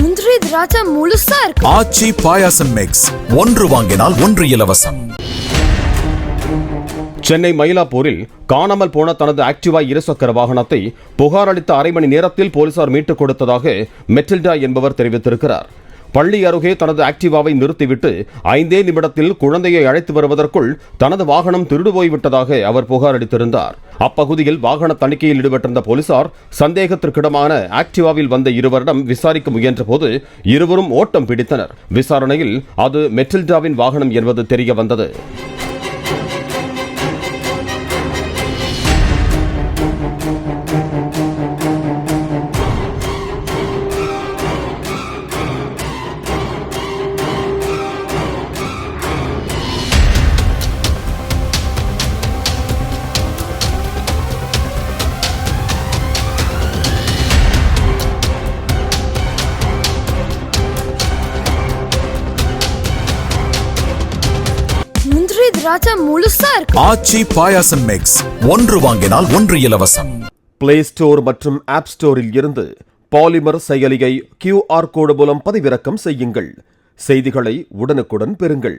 முந்திரி திராட்சை முழுசா இருக்கு. ஆச்சி பாயாசம் மிக்ஸ் ஒன்று வாங்கினால் ஒன்று இலவசம். சென்னை மயிலாப்பூரில் காணாமல் போன தனது ஆக்டிவா இருசக்கர வாகனத்தை புகார் அளித்த அரை மணி நேரத்தில் போலீசார் மீட்டுக் கொடுத்ததாக மெட்டில்டா என்பவர் தெரிவித்திருக்கிறார். பள்ளி அருகே தனது ஆக்டிவாவை நிறுத்திவிட்டு ஐந்தே நிமிடத்தில் குழந்தையை அழைத்து வருவதற்குள் தனது வாகனம் திருடு போய்விட்டதாக அவர் புகார் அளித்திருந்தார். அப்பகுதியில் வாகன தணிக்கையில் ஈடுபட்டிருந்த போலீசார் சந்தேகத்திற்கிடமான ஆக்டிவாவில் வந்த இருவரிடம் விசாரிக்க முயன்றபோது இருவரும் ஓட்டம் பிடித்தனர். விசாரணையில் அது மெட்டில்டாவின் வாகனம் என்பது தெரிய வந்தது. திராட்சை முழுசா இருக்கு. ஆச்சி பாயாசம் மிக்ஸ் ஒன்று வாங்கினால் ஒன்று இலவசம். பிளே ஸ்டோர் மற்றும் ஆப் ஸ்டோரில் இருந்து பாலிமர் செயலியை கியூஆர் கோடு மூலம் பதிவிறக்கம் செய்யுங்கள். செய்திகளை உடனுக்குடன் பெறுங்கள்.